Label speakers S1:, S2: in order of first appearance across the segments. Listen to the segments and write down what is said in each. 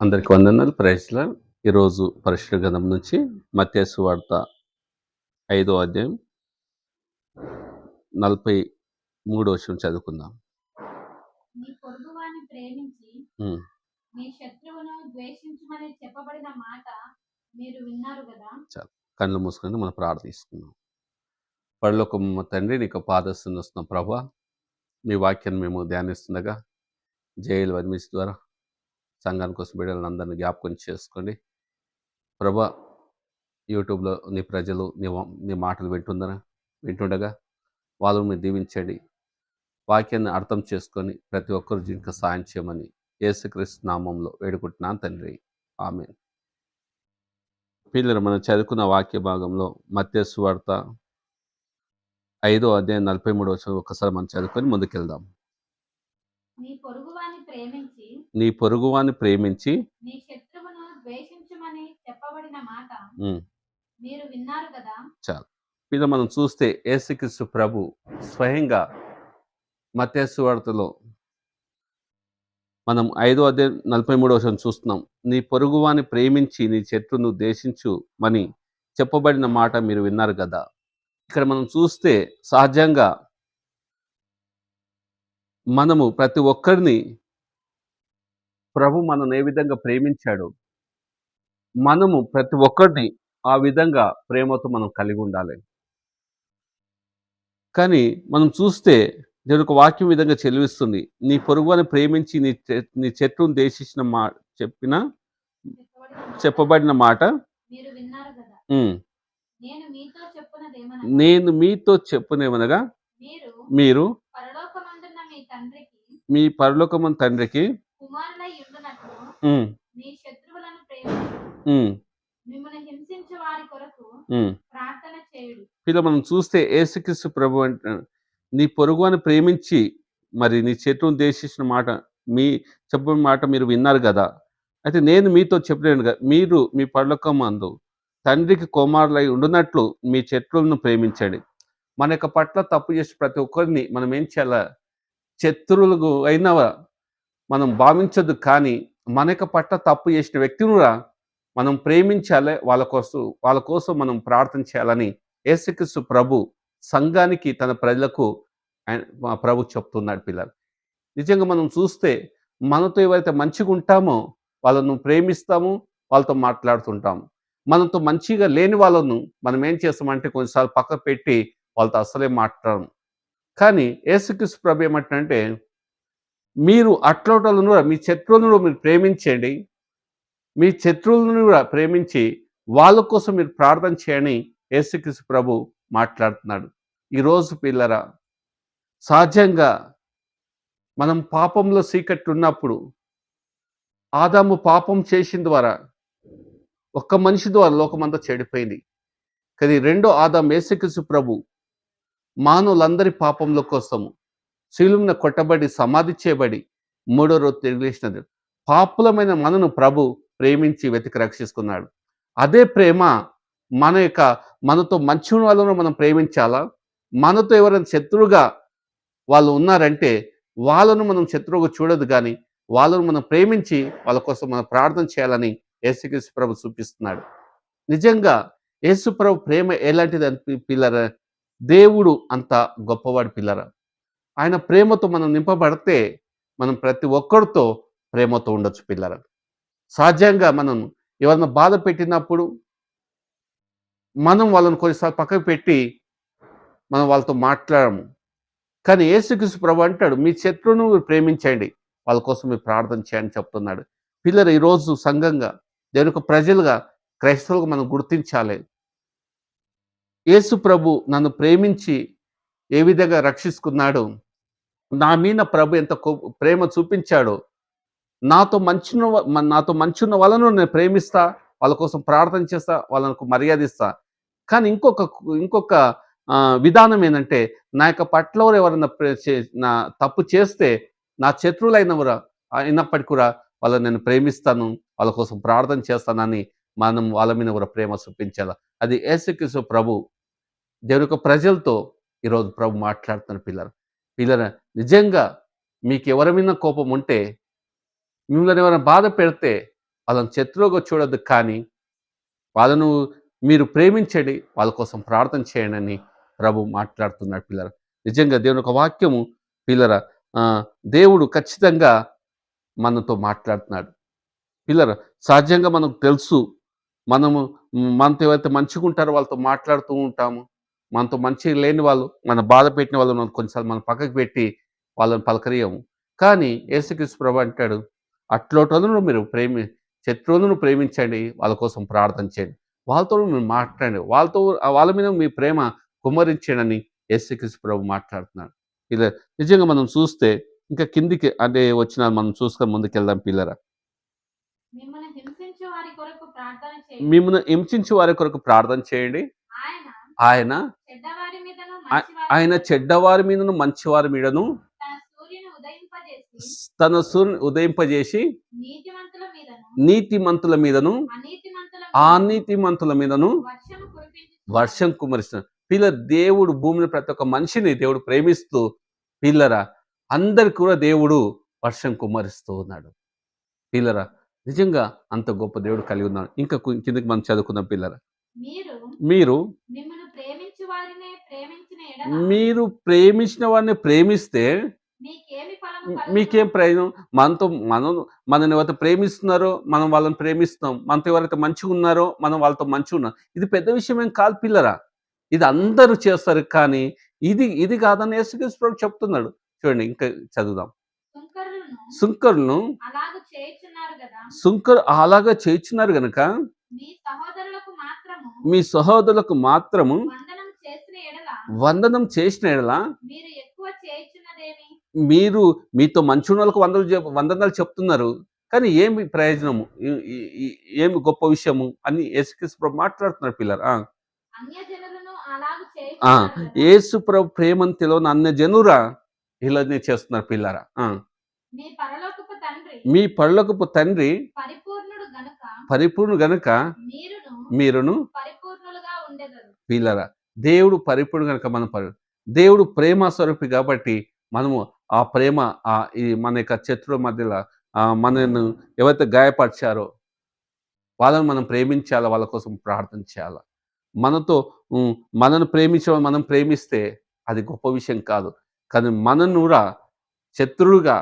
S1: అందరికి వందనాలు. ప్రైజ్ల. ఈరోజు పరిశుద్ధ గ్రంథం నుంచి మత్స్సు వార్త ఐదో అధ్యాయం నలభై మూడో విషయం చదువుకుందాం. కళ్ళు మూసుకొని మనం ప్రార్థిస్తున్నాం మా తండ్రి నీకు పాదస్తున్న వస్తున్నాం ప్రభా మీ వాక్యాన్ని మేము ధ్యానిస్తుండగా జైలు వర్మిస్ ద్వారా సంఘానికి కోసం బిడ్డలను అందరినీ జ్ఞాపకం చేసుకోండి ప్రభా యూట్యూబ్లో నీ ప్రజలు నీ నీ మాటలు వింటుందరా? వింటుండగా వాళ్ళు మీరు దీవించండి. వాక్యాన్ని అర్థం చేసుకొని ప్రతి ఒక్కరు దీనికి సాయం చేయమని యేసుక్రీస్తు నామంలో వేడుకుంటున్నాను తండ్రి. ఆమె పిల్లలు మనం చదువుకున్న వాక్య భాగంలో మత్స్సు వార్త ఐదో అధ్యాయం నలభై మూడు వచ్చిన ఒకసారి మనం చదువుకొని ముందుకెళ్దాం.
S2: నీ పొరుగువాని ప్రేమించి
S1: నీ పొరుగువాని ప్రేమించి
S2: నీ శత్రువును ద్వేషించమని చెప్పబడిన మాట
S1: ఉమ్,
S2: మీరు విన్నారు కదా?
S1: ఇది మనం చూస్తే యేసుక్రీస్తు ప్రభు స్వయంగా మత్స్సు వార్తలో మనం ఐదో అధ్యాయం నలభై మూడో వచనం చూస్తున్నాం. నీ పొరుగువాని ప్రేమించి నీ చెట్టును దేశించుమని చెప్పబడిన మాట మీరు విన్నారు కదా? ఇక్కడ మనం చూస్తే సహజంగా మనము ప్రతి ఒక్కరిని ప్రభు మనల్ని ఏ విధంగా ప్రేమించాడు మనము ప్రతి ఒక్కరిని ఆ విధంగా ప్రేమతో మనం కలిగి ఉండాలి. కానీ మనం చూస్తే దేవుని ఒక వాక్యం విధంగా చెలివిస్తుంది. నీ పొరుగుని ప్రేమించి నీ నీ చెట్టును దేశించిన మా చెప్పిన
S2: చెప్పబడిన మాట నేను మీతో
S1: నేను చెప్పునేమనగా
S2: మీరు మీ
S1: పరలోకమన్ తండ్రికి
S2: మీ శత్రువులను ప్రేమించు.
S1: ఉమ్,
S2: మిమ్మల్ని హింసించే వారి కొరకు. ప్రార్థన చేయుడు.
S1: ఇలా మనం చూస్తే ఏసుక్రీస్తు ప్రభు అంటే నీ పొరుగు అని ప్రేమించి మరి నీ చెట్టును దేశించిన మాట మీ చెప్పిన మాట మీరు విన్నారు కదా? అయితే నేను మీతో చెప్పలేను కదా? మీరు మీ పర్లోకమందు తండ్రికి కుమారులై ఉండునట్లు మీ చెట్లను ప్రేమించండి. మన యొక్క పట్ల తప్పు చేసి ప్రతి ఒక్కరిని మనం ఏం చేయాల? శత్రువులకు అయినా మనం భావించదు కానీ మన యొక్క పట్ల తప్పు చేసిన వ్యక్తిని కూడా మనం ప్రేమించాలి. వాళ్ళ కోసం వాళ్ళ కోసం మనం ప్రార్థన చేయాలని యేసుక్రీస్తు ప్రభు సంఘానికి తన ప్రజలకు ఆయన మా ప్రభు చెప్తున్నాడు పిల్లలు. నిజంగా మనం చూస్తే మనతో ఎవరైతే మంచిగా ఉంటామో వాళ్ళను ప్రేమిస్తాము వాళ్ళతో మాట్లాడుతుంటాము. మనతో మంచిగా లేని వాళ్ళను మనం ఏం చేస్తామంటే కొన్నిసార్లు పక్క పెట్టి వాళ్ళతో అసలే మాట్లాడము. కానీ యేసుక్రీస్తు ప్రభు ఏమంటే మీరు అట్లోటలను కూడా మీ శత్రువులను కూడా మీరు ప్రేమించండి మీ శత్రువులను కూడా ప్రేమించి వాళ్ళ కోసం మీరు ప్రార్థన చేయని యేసుక్రీస్తు ప్రభు మాట్లాడుతున్నాడు. ఈరోజు పిల్లరా సహజంగా మనం పాపంలో సీకట్టు ఉన్నప్పుడు ఆదాము పాపం చేసిన ద్వారా ఒక్క మనిషి ద్వారా లోకమంతా చెడిపోయింది. కానీ రెండో ఆదాం యేసుక్రీస్తు ప్రభు మానవులందరి పాపంలో కోసము శిలువున కొట్టబడి సమాధి చేయబడి మూడో రోజు తిరిగిలేసినది పాపులమైన మనను ప్రభు ప్రేమించి వెతికి రక్షిస్తున్నాడు. అదే ప్రేమ మన యొక్క మనతో మంచి వాళ్ళను మనం ప్రేమించాలా? మనతో ఎవరైనా శత్రువుగా వాళ్ళు ఉన్నారంటే వాళ్ళను మనం శత్రువుగా చూడదు కానీ వాళ్ళను మనం ప్రేమించి వాళ్ళ కోసం మనం ప్రార్థన చేయాలని యేసుక్రీస్తు ప్రభు చూపిస్తున్నాడు. నిజంగా యేసు ప్రభు ప్రేమ ఎలాంటిది అని పిల్లరా? దేవుడు అంత గొప్పవాడు పిల్లరా? ఆయన ప్రేమతో మనం నింపబడితే మనం ప్రతి ఒక్కరితో ప్రేమతో ఉండొచ్చు పిల్లరా సహజంగా మనం ఎవరిని బాధ పెట్టినప్పుడు మనం వాళ్ళని కొన్నిసార్లు పక్కకు పెట్టి మనం వాళ్ళతో మాట్లాడము. కానీ యేసుక్రీస్తు ప్రభు అంటాడు మీ శత్రువును ప్రేమించండి వాళ్ళ కోసం మీరు ప్రార్థన చేయండి చెప్తున్నాడు. పిల్లలు ఈరోజు సంఘంగా దేవుని యొక్క ప్రజలుగా క్రైస్తవులుగా మనం గుర్తించాలి. యేసు ప్రభు నన్ను ప్రేమించి ఏ విధంగా రక్షిస్తున్నాడు? నా మీద ప్రభు ఎంత ప్రేమ చూపించాడో నాతో మంచున్న నాతో మంచున్న వాళ్ళను నేను ప్రేమిస్తా వాళ్ళ కోసం ప్రార్థన చేస్తా వాళ్ళకు మర్యాదిస్తా కానీ ఇంకొక ఇంకొక విధానం ఏంటంటే నా యొక్క పట్ల ఎవరైనా నా తప్పు చేస్తే నా శత్రువులైనవరా అయినప్పటికీ కూడా వాళ్ళని నేను ప్రేమిస్తాను వాళ్ళ కోసం ప్రార్థన చేస్తానని మనం వాళ్ళ మీద కూడా ప్రేమ చూపించాలి? అది యేసుక్రీస్తు ప్రభు దేవుని యొక్క ప్రజలతో ఈరోజు ప్రభు మాట్లాడుతున్న పిల్లలు. పిల్లల నిజంగా మీకు ఎవరి మీద కోపం ఉంటే మిమ్మల్ని ఎవరైనా బాధ పెడితే వాళ్ళని శత్రువుగా చూడొద్దు కానీ వాళ్ళను మీరు ప్రేమించండి వాళ్ళ కోసం ప్రార్థన చేయండి అని ప్రభు మాట్లాడుతున్నాడు పిల్లర. నిజంగా దేవుని ఒక వాక్యము పిల్లర దేవుడు ఖచ్చితంగా మనతో మాట్లాడుతున్నాడు. పిల్లర సహజంగా మనకు తెలుసు. మనము మనతో ఎవరైతే మంచిగా ఉంటారో వాళ్ళతో మాట్లాడుతూ ఉంటాము. మనతో మంచిగా లేని వాళ్ళు మన బాధ పెట్టిన వాళ్ళు మనం కొన్నిసార్లు మనం పక్కకు పెట్టి వాళ్ళని పలకరియము కానీ యేసుక్రీస్తు ప్రభు అంటాడు అట్లోటలను మీరు ప్రేమి శత్రువులను ప్రేమించండి వాళ్ళ కోసం ప్రార్థన చేయండి. వాళ్ళతో మీరు మాట్లాడండి. వాళ్ళతో వాళ్ళ మీద మీ ప్రేమ కుమ్మరించండి యేసుక్రీస్తు ప్రభు మాట్లాడుతున్నాడు. ఇలా నిజంగా మనం చూస్తే ఇంకా కిందికి అంటే వచ్చిన మనం చూసుకొని ముందుకెళ్దాం పిల్లరా.
S2: మిమ్మల్ని హింసించే వారి కొరకు ప్రార్థన చేయండి. ఆయన
S1: ఆయన
S2: చెడ్డవారి మీదను
S1: ఆ-
S2: మంచివారి మీదను తన సూర్యుని ఉదయింపజేసి నీతిమంతుల మీదను
S1: మీదను
S2: అనీతిమంతుల
S1: ఆ
S2: మీదను
S1: వర్షం కుమరిస్తున్నాడు పిల్ల దేవుడు భూమిని ప్రతి ఒక్క మనిషిని దేవుడు ప్రేమిస్తూ పిల్లరా అందరికి కూడా దేవుడు వర్షం కుమ్మరిస్తూ ఉన్నాడు. పిల్లరా నిజంగా అంత గొప్ప దేవుడు కలిగి ఉన్నాడు. ఇంకా కిందకి మనం చదువుకుందాం పిల్లరా.
S2: మీరు
S1: మీరు
S2: ప్రేమించిన
S1: వాడిని ప్రేమిస్తే? మీకేం ప్రయోజనం? మనతో మనం మనల్ని ఎవరైతే ప్రేమిస్తున్నారో మనం వాళ్ళని ప్రేమిస్తాం. మనతో ఎవరైతే మంచిగా ఉన్నారో మనం వాళ్ళతో మంచిగా ఉన్నాం. ఇది పెద్ద విషయం ఏం కాదు పిల్లరా. ఇది అందరూ చేస్తారు కానీ ఇది ఇది కాదని యేసుక్రీస్తు ప్రభు చెప్తున్నాడు. చూడండి ఇంకా చదువుదాం.
S2: సుంకరులను
S1: సుంకరు అలాగా చేయించున్నారు గనక
S2: మీ సహోదరులకు మాత్రము వందనం చేసిన ఎడల మీరు
S1: మీతో మంచి వాళ్ళకు వందలు వందనాలు చెప్తున్నారు. కానీ ఏమి ప్రయోజనము? ఏమి గొప్ప విషయము? అని యేసుక్రీస్తు ప్రభు మాట్లాడుతున్నారు పిల్లలు. యేసు ప్రభు ప్రేమను తెలియని అన్న జనురా ఇలానే చేస్తున్నారు పిల్లరా.
S2: మీ పరలోకపు తండ్రి.
S1: మీ పళ్ళకపు తండ్రి
S2: పరిపూర్ణుడు గనుక
S1: పరిపూర్ణ గనుక
S2: మీరును
S1: పిల్లరా. దేవుడు పరిపూర్ణ కనుక మనం పరి దేవుడు ప్రేమ స్వరూపి కాబట్టి మనము ఆ ప్రేమ ఆ ఈ మన యొక్క శత్రువుల మధ్యలో మనను ఎవరైతే గాయపరిచారో వాళ్ళని మనం ప్రేమించాలా? వాళ్ళ కోసం ప్రార్థన చేయాలా? మనతో మనను ప్రేమించడం మనం ప్రేమిస్తే అది గొప్ప విషయం కాదు. కానీ మనను కూడా శత్రువుగా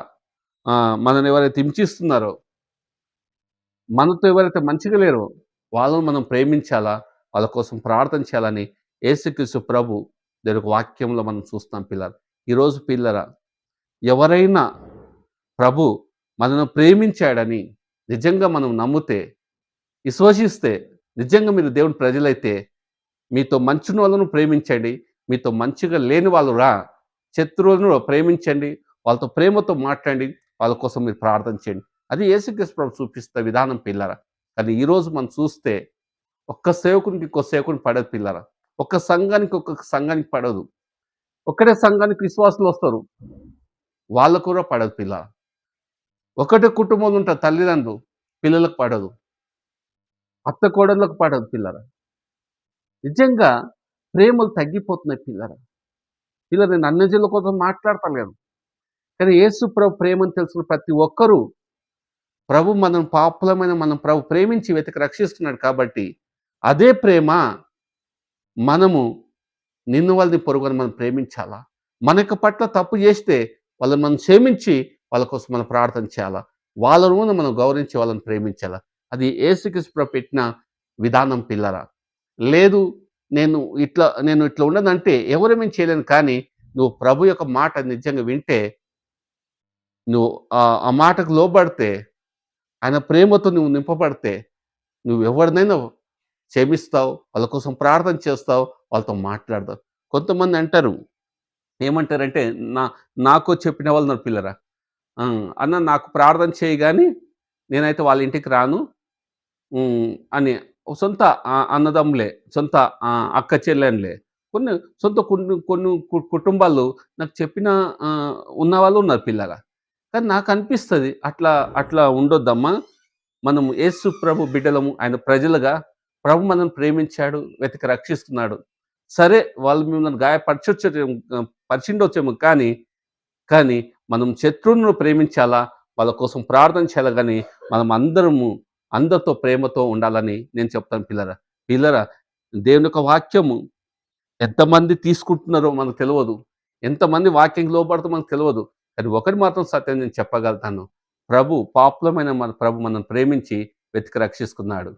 S1: ఆ, మనల్ని ఎవరైతే హింసిస్తున్నారో మనతో ఎవరైతే మంచిగా లేరో వాళ్ళని మనం ప్రేమించాలా? వాళ్ళ కోసం ప్రార్థన చేయాలని ఏసుక్రీస్తు ప్రభు దాని ఒక వాక్యంలో మనం చూస్తాం పిల్లర ఈరోజు పిల్లల ఎవరైనా ప్రభు మనను ప్రేమించాడని నిజంగా మనం నమ్మితే విశ్వసిస్తే నిజంగా మీరు దేవుని ప్రజలైతే మీతో మంచిన వాళ్ళను ప్రేమించండి మీతో మంచిగా లేని వాళ్ళు రా శత్రువులను ప్రేమించండి వాళ్ళతో ప్రేమతో మాట్లాడండి వాళ్ళ కోసం మీరు ప్రార్థన చేయండి. అది యేసుక్రీస్తు ప్రభు చూపిస్తే విధానం పిల్లరా. కానీ ఈరోజు మనం చూస్తే ఒక్క సేవకునికి ఇంకో సేవకుని పడదు పిల్లరా. ఒక్క సంఘానికి ఒక్కొక్క సంఘానికి పడదు. ఒకటే సంఘానికి విశ్వాసులు వస్తారు. వాళ్ళకు కూడా పడదు పిల్ల. ఒకటే కుటుంబంలో ఉంటారు తల్లిదండ్రులు పిల్లలకు పడదు. అత్త కోడళ్ళకు పడదు పిల్లరా. నిజంగా ప్రేమలు తగ్గిపోతున్నాయి పిల్లరా. పిల్లలు నేను అన్నజనుల కోసం మాట్లాడతలేను. కానీ యేసు ప్రభు ప్రేమను తెలుసుకున్న ప్రతి ఒక్కరూ ప్రభు మనం పాపులమైన మనం ప్రభు ప్రేమించి వెతికి రక్షిస్తున్నాడు కాబట్టి అదే ప్రేమ మనము నిన్ను వాళ్ళని పొరుగుని మనం ప్రేమించాలా? మన యొక్క పట్ల తప్పు చేస్తే వాళ్ళని మనం క్షమించి వాళ్ళ కోసం మనం ప్రార్థన చేయాలా? వాళ్ళను కూడా మనం గౌరవించి వాళ్ళని ప్రేమించాలా? అది ఏసుకృష్ణ పెట్టిన విధానం పిల్లరా. లేదు నేను ఇట్లా నేను ఇట్లా ఉండదంటే ఎవరేమేం చేయలేను కానీ నువ్వు ప్రభు యొక్క మాట నిజంగా వింటే నువ్వు ఆ- ఆ మాటకు లోబడితే ఆయన ప్రేమతో నువ్వు నింపబడితే నువ్వు ఎవరినైనా క్షమిస్తావు వాళ్ళ కోసం ప్రార్థన చేస్తావు వాళ్ళతో మాట్లాడతావు కొంతమంది అంటారు ఏమంటారంటే నా నాకు చెప్పిన వాళ్ళు నా పిల్లరా. అన్న నాకు ప్రార్థన చేయగానే నేనైతే వాళ్ళ ఇంటికి రాను. అని సొంత అన్నదమ్ములే సొంత అక్క చెల్లెన్లే కొన్ని సొంత కొన్ని కొన్ని కు- కుటుంబాలు నాకు చెప్పిన ఉన్న వాళ్ళు ఉన్నారు పిల్లగా కానీ నాకు అనిపిస్తుంది అట్లా అట్లా ఉండొద్దమ్మా. మనము యేసు ప్రభు బిడ్డలము ఆయన ప్రజలుగా ప్రభు మనల్ని ప్రేమించాడు వెతికి రక్షిస్తున్నాడు. సరే వాళ్ళు మిమ్మల్ని గాయపరచొచ్చు పరిచిండొచ్చేమో కానీ కానీ మనం శత్రువులను ప్రేమించాలా? వాళ్ళ కోసం ప్రార్థన చేయాలి? కానీ మనం అందరము అందరితో ప్రేమతో ఉండాలని నేను చెప్తాను పిల్లరా. పిల్లరా దేవుని యొక్క వాక్యము ఎంతమంది తీసుకుంటున్నారో మనకు తెలియదు. ఎంతమంది వాక్యం లోపడతో మనకు తెలియదు. కానీ ఒకటి మాత్రం సత్యం నేను చెప్పగలుగుతాను. ప్రభు పాపులమైన మన ప్రభు మనం ప్రేమించి వెతికి రక్షిస్తున్నాడు.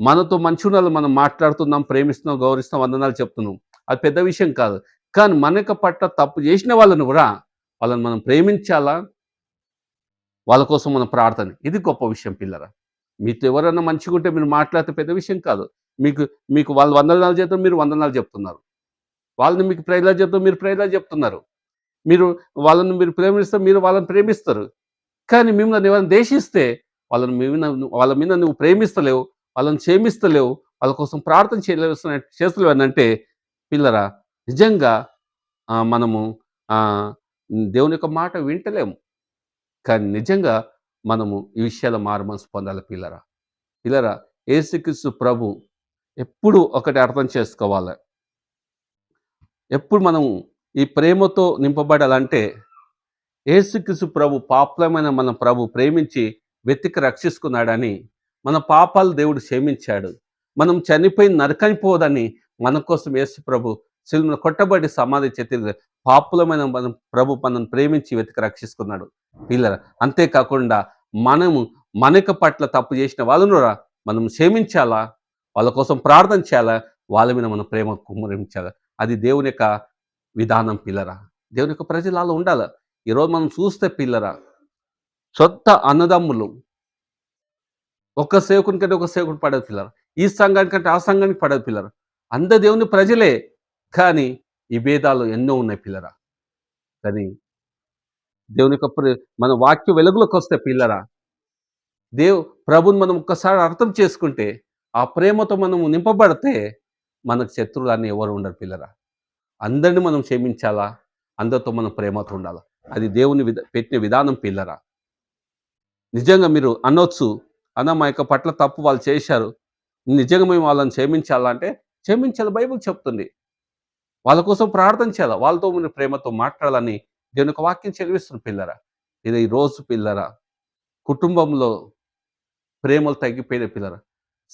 S1: మనతో మంచి వాళ్ళు మనం మాట్లాడుతున్నాం ప్రేమిస్తున్నాం గౌరవిస్తున్నాం వందనాలు చెప్తున్నాం. అది పెద్ద విషయం కాదు. కానీ మనక పట్ల తప్పు చేసిన వాళ్ళని కూడా వాళ్ళని మనం ప్రేమించాలా? వాళ్ళ కోసం మనం ప్రార్థన. ఇది గొప్ప విషయం పిల్లరా. మీతో ఎవరైనా మంచిగా ఉంటే మీరు మాట్లాడితే పెద్ద విషయం కాదు. మీకు మీకు వాళ్ళు వందనాలు చెప్తారు మీరు వందనాలు చెప్తున్నారు. వాళ్ళని మీకు ప్రేరణ చెప్తారు మీరు ప్రేరణ చెప్తున్నారు. మీరు వాళ్ళని మీరు ప్రేమిస్తే మీరు వాళ్ళని ప్రేమిస్తారు. కానీ మిమ్మల్ని ఎవరైనా దేశిస్తే వాళ్ళని మీ మీద వాళ్ళ మీద నువ్వు ప్రేమిస్తలేవు. వాళ్ళని క్షేమిస్తలేవు వాళ్ళ కోసం ప్రార్థన చేయలేవు చేస్తలేవు అని అంటే పిల్లరా నిజంగా మనము దేవుని యొక్క మాట వింటలేము. కానీ నిజంగా మనము ఈ విషయాల మారు మనసు పొందాలి పిల్లరా. పిల్లరా ఏసుక్రీస్తు ప్రభు ఎప్పుడు ఒకటి అర్థం చేసుకోవాలి. ఎప్పుడు మనము ఈ ప్రేమతో నింపబడాలంటే ఏసుక్రీస్తు ప్రభు పాపలమైన మన ప్రభు ప్రేమించి వెతికి రక్షిస్తున్నాడని మన పాపాలు దేవుడు క్షమించాడు. మనం చనిపోయి నరకనిపోదని మన కోసం యేసు ప్రభు శిలువను కొట్టబడి సమాధి చేతి పాపులమైన మనం ప్రభు మనల్ని ప్రేమించి వెతికి రక్షిస్తున్నాడు. పిల్లల అంతేకాకుండా మనము మనక పట్ల తప్పు చేసిన వాళ్ళను మనం క్షమించాలా? వాళ్ళ కోసం ప్రార్థన చేయాలా? వాళ్ళ మీద మన ప్రేమ కుమరించాలా అది దేవుని యొక్క విధానం పిల్లరా. దేవుని యొక్క ప్రజలు అలా ఉండాలి? ఈరోజు మనం చూస్తే పిల్లరా సొంత అన్నదమ్ములు ఒక సేవకుని కంటే ఒక సేవకుడు పడవ పిల్లరు ఈ సంఘాని కంటే ఆ సంఘానికి పడదు పిల్లరు అంద దేవుని ప్రజలే. కానీ ఈ భేదాలు ఎన్నో ఉన్నాయి పిల్లరా. కానీ దేవుని యొక్క మన వాక్య వెలుగులోకి వస్తే పిల్లరా దేవ్ ప్రభుని మనం ఒక్కసారి అర్థం చేసుకుంటే ఆ ప్రేమతో మనం నింపబడితే మనకు శత్రువులు అని ఎవరు ఉండరు పిల్లరా. అందరిని మనం క్షమించాలా? అందరితో మనం ప్రేమతో ఉండాలా? అది దేవుని విధ పెట్టిన విధానం పిల్లరా. నిజంగా మీరు అనొచ్చు అన్న మా యొక్క పట్ల తప్పు వాళ్ళు చేశారు. నిజంగా మేము వాళ్ళని క్షమించాలంటే క్షమించాలి బైబిల్ చెప్తుంది. వాళ్ళ కోసం ప్రార్థన చేయాలి? వాళ్ళతో మీరు ప్రేమతో మాట్లాడాలని దేవుని ఒక వాక్యం చదివిస్తున్న పిల్లరా? ఇది ఈ రోజు పిల్లరా? కుటుంబంలో ప్రేమలు తగ్గిపోయినాయి పిల్లరా?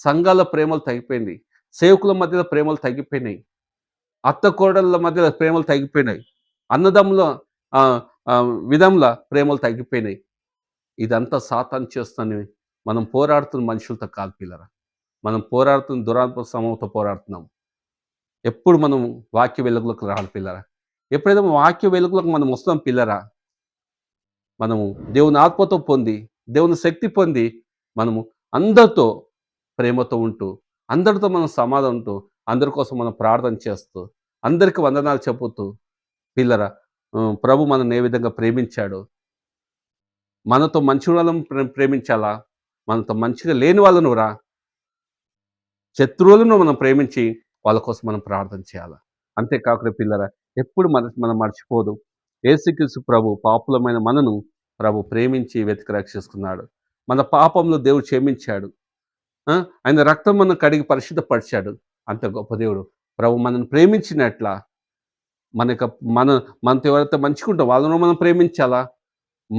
S1: సంఘాల ప్రేమలు తగ్గిపోయింది సేవకుల మధ్యలో ప్రేమలు తగ్గిపోయినాయి. అత్త కోడళ్ళ మధ్యలో ప్రేమలు తగ్గిపోయినాయి. అన్నదమ్ముల విధముల విధంలో ప్రేమలు తగ్గిపోయినాయి. ఇదంతా సాతాన్ చేస్తాను మనం పోరాడుతున్న మనుషులతో కాదు పిల్లరా. మనం పోరాడుతున్న దురాత్మ సమూహంతో పోరాడుతున్నాం ఎప్పుడు మనం వాక్య వెలుగులకు రావాలి పిల్లరా. ఎప్పుడైతే వాక్య వెలుగులకు మనం వస్తాం పిల్లరా మనము దేవుని ఆత్మతో పొంది దేవుని శక్తి పొంది మనము అందరితో ప్రేమతో ఉంటూ అందరితో మనం సమాధానం ఉంటూ అందరి కోసం మనం ప్రార్థన చేస్తూ అందరికి వందనాలు చెబుతూ పిల్లరా ప్రభు మనల్ని ఏ విధంగా ప్రేమించాడు? మనతో మంచి వాళ్ళని ప్రే- ప్రేమించాలా? మనతో మంచిగా లేని వాళ్ళను రా. శత్రువులను మనం ప్రేమించి వాళ్ళ కోసం మనం ప్రార్థన చేయాలి? అంతేకాకుండా పిల్లరా ఎప్పుడు మన మనం మర్చిపోదు. ఏసుక్రీస్తు ప్రభు పాపులమైన మనను ప్రభు ప్రేమించి వెతికి రక్షిస్తున్నాడు. మన పాపంలో దేవుడు క్షమించాడు. ఆయన రక్తం మనం కడిగి పరిశుద్ధపరిచాడు. అంత గొప్ప దేవుడు. ప్రభు మనల్ని ప్రేమించినట్ల మనకు మన మనతో ఎవరైతే మంచుకుంటారో వాళ్ళను మనం ప్రేమించాలా?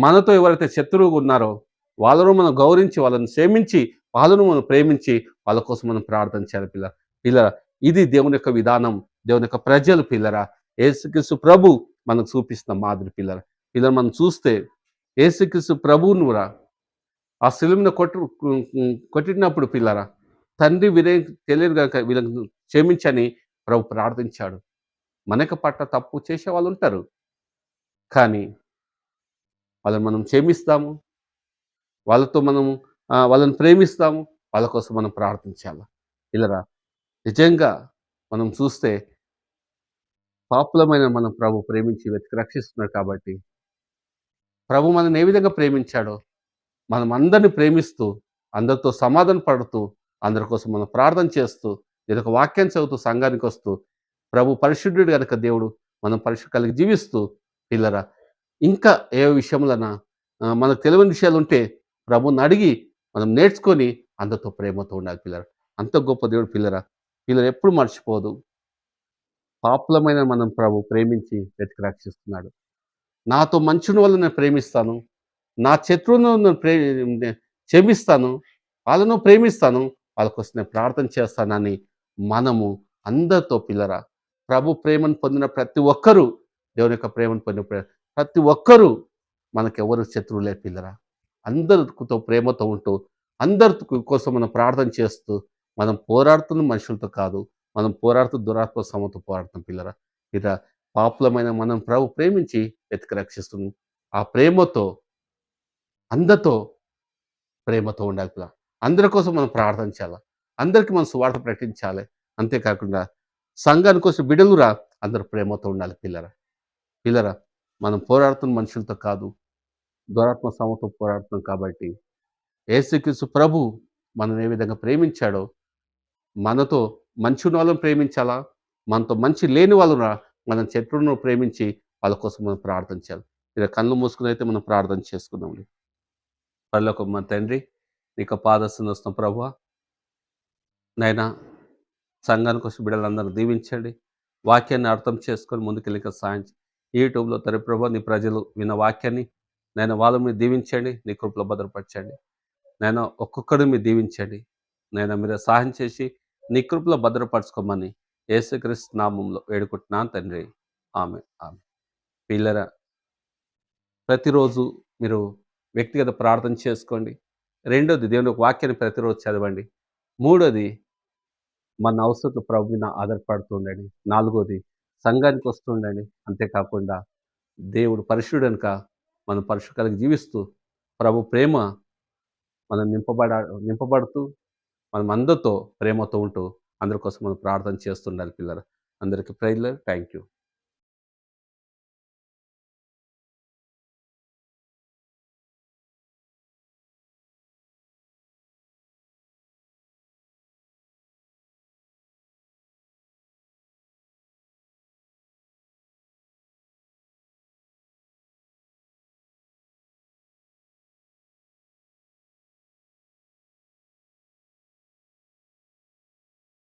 S1: మనతో ఎవరైతే శత్రువుగా ఉన్నారో వాళ్ళను మనం గౌరవించి వాళ్ళని క్షేమించి వాళ్ళను మనం ప్రేమించి వాళ్ళ కోసం మనం ప్రార్థన చేయాలి పిల్ల పిల్లల ఇది దేవుని యొక్క విధానం దేవుని యొక్క ప్రజలు పిల్లరా. ఏసుక్రీస్తు ప్రభు మనకు చూపిస్తున్న మాదిరి పిల్లర. పిల్లలు మనం చూస్తే ఏసుక్రీస్తు ప్రభువును రా. ఆ సిలుమిన కొట్టు కొట్టినప్పుడు పిల్లరా తండ్రి వీరే తెలియదు కనుక వీళ్ళని క్షమించని ప్రభు ప్రార్థించాడు. మనక పట్ల తప్పు చేసే వాళ్ళు ఉంటారు. కానీ వాళ్ళని మనం క్షమిస్తాము. వాళ్ళతో మనము వాళ్ళని ప్రేమిస్తాము వాళ్ళ కోసం మనం ప్రార్థించాలి? పిల్లరా నిజంగా మనం చూస్తే పాపులమైన మనం ప్రభు ప్రేమించి వెతికి రక్షిస్తున్నాడు కాబట్టి ప్రభు మనల్ని ఏ విధంగా ప్రేమించాడో మనం అందరిని ప్రేమిస్తూ అందరితో సమాధాన పడుతూ అందరి కోసం మనం ప్రార్థన చేస్తూ ఏదొక వాక్యం చదువుతూ సంఘానికి వస్తూ ప్రభు పరిశుద్ధుడు కనుక దేవుడు మనం పరిశుద్ధ కలిగి జీవిస్తూ పిల్లరా ఇంకా ఏ విషయంలోన మనకు తెలియని విషయాలు ఉంటే ప్రభుని అడిగి మనం నేర్చుకొని అందరితో ప్రేమతో ఉండాలి పిల్లరా. అంత గొప్ప దేవుడు పిల్లరా. పిల్లలు ఎప్పుడు మర్చిపోదు. పాపులమైన మనం ప్రభు ప్రేమించి వెతికి రక్షిస్తున్నాడు. నాతో మంచుని వల్ల నేను ప్రేమిస్తాను. నా శత్రువును నేను ప్రే క్షమిస్తాను. వాళ్ళను ప్రేమిస్తాను. వాళ్ళ కోసం నేను ప్రార్థన చేస్తానని మనము అందరితో పిల్లరా. ప్రభు ప్రేమను పొందిన ప్రతి ఒక్కరూ దేవుని యొక్క ప్రేమను పొందిన ప్రతి ఒక్కరూ మనకెవరు శత్రువులే పిల్లరా. అందరితో ప్రేమతో ఉంటూ అందరి కోసం మనం ప్రార్థన చేస్తూ మనం పోరాడుతున్న మనుషులతో కాదు మనం పోరాడుతూ దురాత్మ సమతో పోరాడుతాం పిల్లరా. ఇలా పాపులమైన మనం ప్రభు ప్రేమించి వెతికి రక్షిస్తుంది ఆ ప్రేమతో అందరితో ప్రేమతో ఉండాలి పిల్ల అందరి కోసం మనం ప్రార్థన చేయాలి? అందరికీ మనం సువార్త ప్రకటించాలి. అంతేకాకుండా సంఘాని కోసం బిడలురా అందరు ప్రేమతో ఉండాలి పిల్లరా. పిల్లరా మనం పోరాడుతున్న మనుషులతో కాదు దురాత్మ సమతో పోరాడుతున్నాం కాబట్టి ఏసుక్రీస్తు ప్రభు మనం ఏ విధంగా ప్రేమించాడో మనతో మంచి ఉన్న వాళ్ళని ప్రేమించాలా? మనతో మంచి లేని వాళ్ళున మనం శత్రువును ప్రేమించి వాళ్ళ కోసం మనం ప్రార్థన చేయాలి. ఇలా కళ్ళు మూసుకుని అయితే మనం ప్రార్థన చేసుకుందాం పర్లోక మా తండ్రి నీకు పాదస్తున్న వస్తాం ప్రభు నైనా సంఘానికి వచ్చి బిడ్డలందరూ దీవించండి. వాక్యాన్ని అర్థం చేసుకొని ముందుకెళ్ళి సాయం యూట్యూబ్లో తరి ప్రభు నీ ప్రజలు విన్న వాక్యాన్ని నేను వాళ్ళు మీరు దీవించండి నీ కృపలో భద్రపరచండి. నేను ఒక్కొక్కరు మీరు దీవించండి. నేను మీరు సహాయం చేసి నీ కృపలో భద్రపరచుకోమని యేసుక్రీస్తు నామంలో వేడుకుంటున్నాను తండ్రి. ఆమె ఆమె పిల్లరా ప్రతిరోజు మీరు వ్యక్తిగత ప్రార్థన చేసుకోండి. రెండోది దేవుని ఒక వాక్యాన్ని ప్రతిరోజు చదవండి. మూడోది మన అవసరం ప్రభు మీద ఆధారపడుతూ ఉండండి. నాలుగోది సంఘానికి వస్తుండండి అంతేకాకుండా దేవుడు పరిశుడు కనుక మనం పరుషు కలిగి జీవిస్తూ ప్రభు ప్రేమ మనం నింపబడ నింపబడుతూ మనం అందరితో ప్రేమతో ఉంటూ అందరి కోసం మనం ప్రార్థన చేస్తుండాలి పిల్లలు అందరికీ ప్రైజ్లర్ థ్యాంక్ యూ.